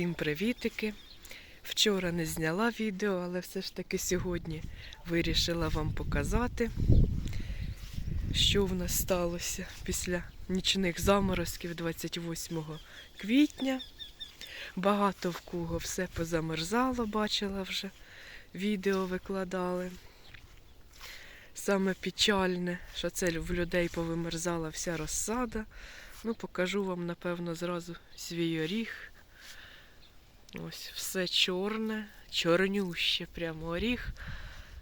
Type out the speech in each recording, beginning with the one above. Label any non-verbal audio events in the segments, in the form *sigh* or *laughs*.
Всім привітики! Вчора не зняла відео, але все ж таки сьогодні вирішила вам показати, що в нас сталося після нічних заморозків 28 квітня. Багато в кого все позамерзало, бачила вже, відео викладали. Саме печальне, що це в людей повимерзала вся розсада. Ну, покажу вам, напевно, зразу свій оріг. Ось все чорне, чорнюще, прямо оріг,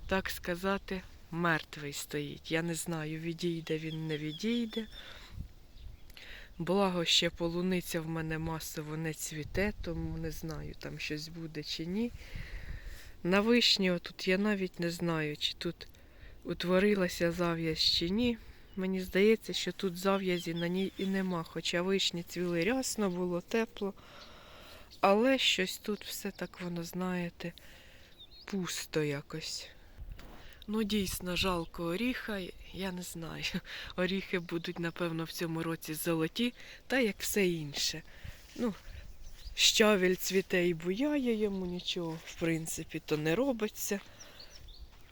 так сказати, мертвий стоїть. Я не знаю, відійде він, не відійде. Благо ще полуниця в мене масово не цвіте, тому не знаю, там щось буде чи ні. На вишні отут я навіть не знаю, чи тут утворилася зав'язь чи ні. Мені здається, що тут зав'язі на ній і нема, хоча вишні цвіли рясно, було тепло. Але щось тут все так воно, знаєте, пусто якось. Ну, дійсно, жалко оріха, я не знаю. *laughs* Оріхи будуть, напевно, в цьому році золоті, та як все інше. Ну, щавель цвіте і буяє йому нічого, в принципі, то не робиться.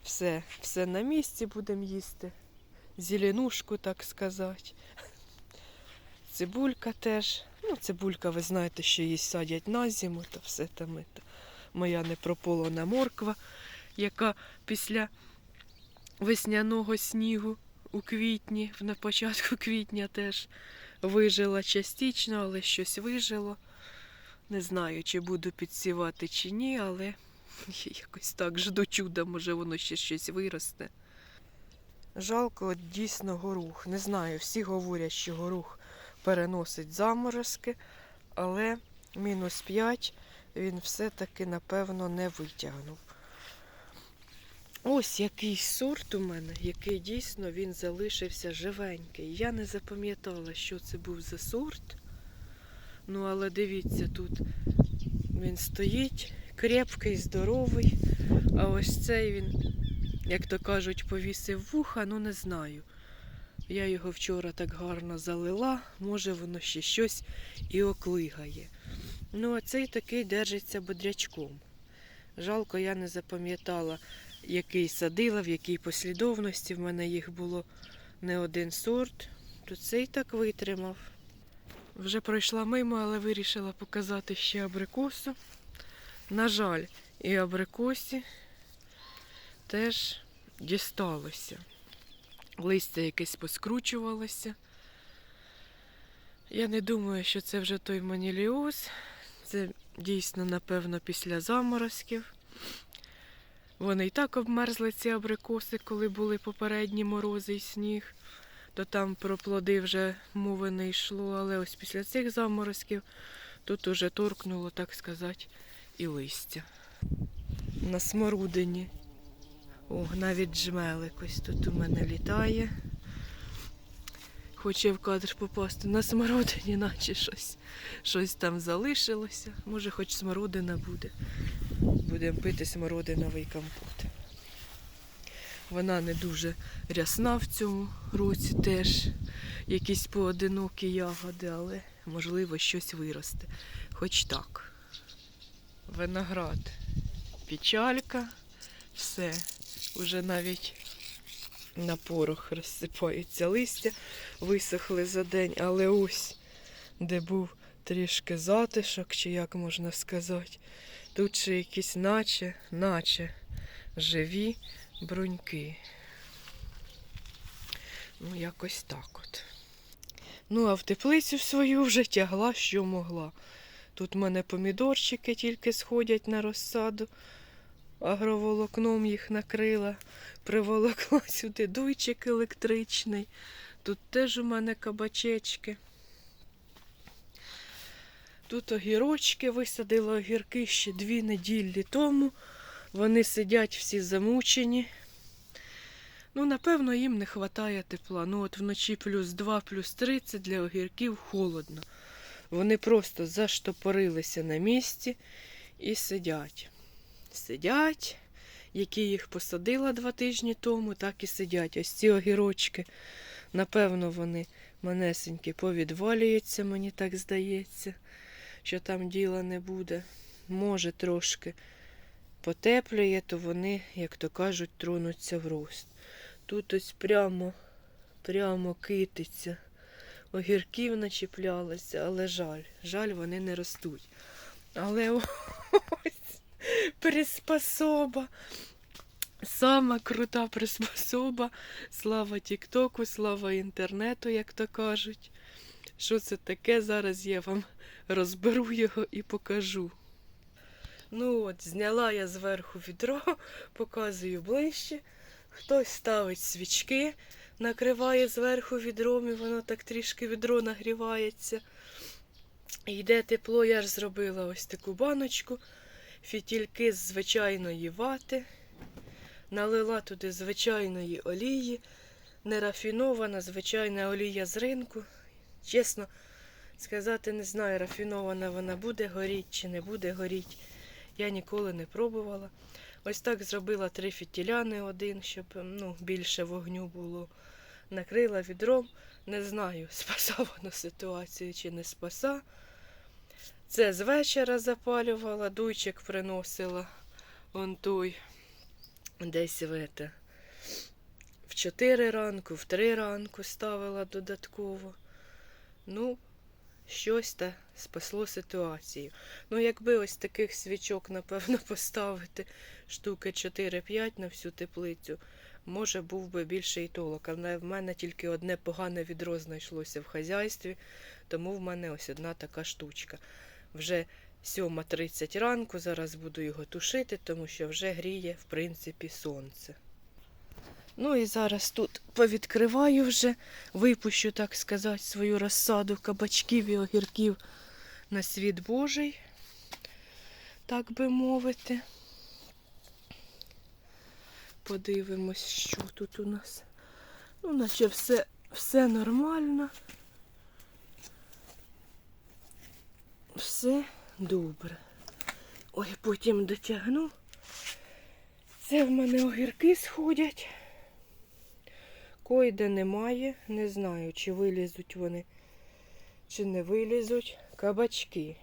Все, все на місці будемо їсти. Зеленушку, так сказати. *laughs* Цибулька теж. Ну, цибулька, ви знаєте, що її садять на зиму, то все там. Это. Моя непрополона морква, яка після весняного снігу у квітні, на початку *laughs* квітня теж вижила частично, але щось вижило. Не знаю, чи буду підсівати чи ні, але *laughs* якось так жду чуда, може воно ще щось виросте. Жалко, от дійсно горух. Не знаю, всі говорять, що горух переносить заморозки, але мінус 5 він все-таки, напевно, не витягнув. Ось який сорт у мене, який дійсно він залишився живенький. Я не запам'ятала, що це був за сорт. Ну, але дивіться, тут він стоїть, крепкий, здоровий. А ось цей він, як то кажуть, повісив вуха, ну не знаю. Я його вчора так гарно залила, може воно ще щось і оклигає. Ну, а цей такий держиться бодрячком. Жалко, я не запам'ятала, який садила, в якій послідовності. В мене їх було не один сорт, то цей так витримав. Вже пройшла мимо, але вирішила показати ще абрикосу. На жаль, і абрикосі теж дісталося листя якесь поскручувалося. Я не думаю, що це вже той маніліоз. Це дійсно, напевно, після заморозків. Вони і так обмерзли ці абрикоси, коли були попередні морози і сніг, то там про плоди вже мови не йшло, але ось після цих заморозків тут уже торкнуло, так сказати, і листя. На сморудині о, навіть жмелик ось тут у мене літає. Хоче в кадр попасти на смородині, наче щось, щось там залишилося. Може, хоч смородина буде. Будемо пити смородиновий компот. Вона не дуже рясна в цьому році теж. Якісь поодинокі ягоди, але можливо щось виросте. Хоч так. Виноград. Печалька. Все. Уже навіть на порох розсипаються листя, висохли за день, але ось, де був трішки затишок, чи як можна сказати, тут ще якісь наче, наче живі бруньки. Ну, якось так от. Ну, а в теплицю свою вже тягла, що могла. Тут в мене помідорчики тільки сходять на розсаду агроволокном їх накрила, приволокла *laughs* сюди дуйчик електричний. Тут теж у мене кабачечки. Тут огірочки висадила огірки ще дві неділі тому. Вони сидять всі замучені. Ну, напевно, їм не вистачає тепла. Ну, от вночі плюс 2, плюс 3 це для огірків холодно. Вони просто заштопорилися на місці і сидять сидять, які їх посадила два тижні тому, так і сидять. Ось ці огірочки. Напевно, вони манесенькі повідвалюються, мені так здається. що там діла не буде. Може трошки потеплює, то вони, як то кажуть, тронуться в рост. Тут ось прямо, прямо кититься. Огірків начіплялися, але жаль, жаль, вони не ростуть. Але *laughs* ось приспособа. Сама крута приспособа. Слава Тіктоку, слава інтернету, як то кажуть. Що це таке? Зараз я вам розберу його і покажу. Ну от, зняла я зверху відро, показую ближче. Хтось ставить свічки, накриває зверху відром, і воно так трішки відро нагрівається. І Йде тепло, я ж зробила ось таку баночку, фітільки з звичайної вати, налила туди звичайної олії, нерафінована звичайна олія з ринку. Чесно сказати, не знаю, рафінована вона буде горіть чи не буде горіть. Я ніколи не пробувала. Ось так зробила три фітіляни один, щоб ну, більше вогню було. Накрила відром. Не знаю, *laughs* спаса воно ситуацію чи не спаса. Це з вечора запалювала, дуйчик приносила он той десь в, ете, в 4 ранку, в 3 ранку ставила додатково. Ну, щось та спасло ситуацію. Ну, якби ось таких свічок, напевно, *laughs* поставити штуки 4-5 на всю теплицю, може, був би більший толок. Але в мене тільки одне погане відро знайшлося в хазяйстві, тому в мене ось одна така штучка. Вже 7.30 ранку, зараз буду його тушити, тому що вже гріє, в принципі, сонце. Ну і зараз тут повідкриваю вже, випущу, так сказати, свою розсаду кабачків і огірків на світ Божий, так би мовити. Подивимось, що тут у нас. Ну, наче все, все нормально. Все добре. Ой, потім дотягну. Це в мене огірки сходять. Койде немає, не знаю, чи вилізуть вони, чи не вилізуть. Кабачки.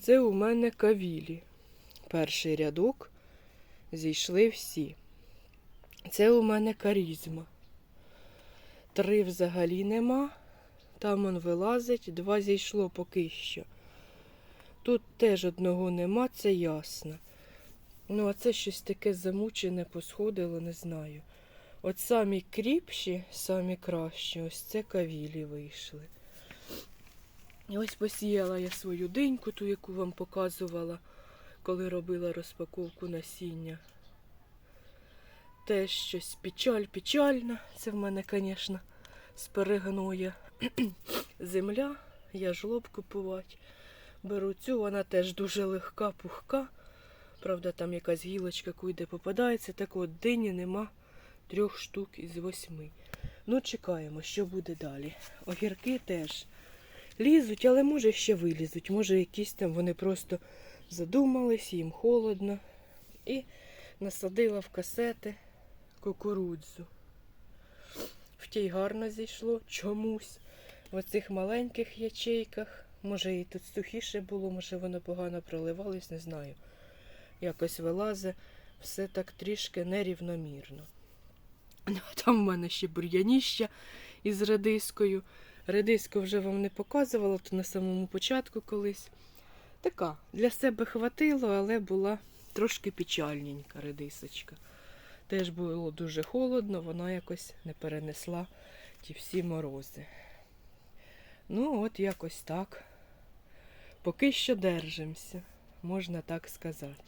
Це у мене кавілі. Перший рядок зійшли всі. Це у мене карізма. Три взагалі нема. Там он вилазить, два зійшло поки що. Тут теж одного нема, це ясно. Ну, а це щось таке замучене, посходило, не знаю. От самі кріпші, самі кращі, ось це кавілі вийшли. І ось посіяла я свою диньку, ту, яку вам показувала, коли робила розпаковку насіння. Теж щось печаль, печальна. Це в мене, звісно, сперегнує *clears throat* земля, я жлоб купувати. Беру цю, вона теж дуже легка, пухка. Правда, там якась гілочка куди попадається, так от дині нема трьох штук із восьми. Ну, чекаємо, що буде далі. Огірки теж лізуть, але може ще вилізуть. Може, якісь там вони просто задумались, їм холодно. І насадила в касети кукурудзу. В тій гарно зійшло чомусь. В оцих маленьких ячейках. Може і тут сухіше було, може воно погано проливалось, не знаю. Якось вилазе, все так трішки нерівномірно. Ну, Там в мене ще бур'яніща із редискою. Редиску вже вам не показувала, то на самому початку колись. Така, для себе хватило, але була трошки печальненька редисочка. Теж було дуже холодно, вона якось не перенесла ті всі морози. Ну, от якось так. Поки що держимося, можна так сказати.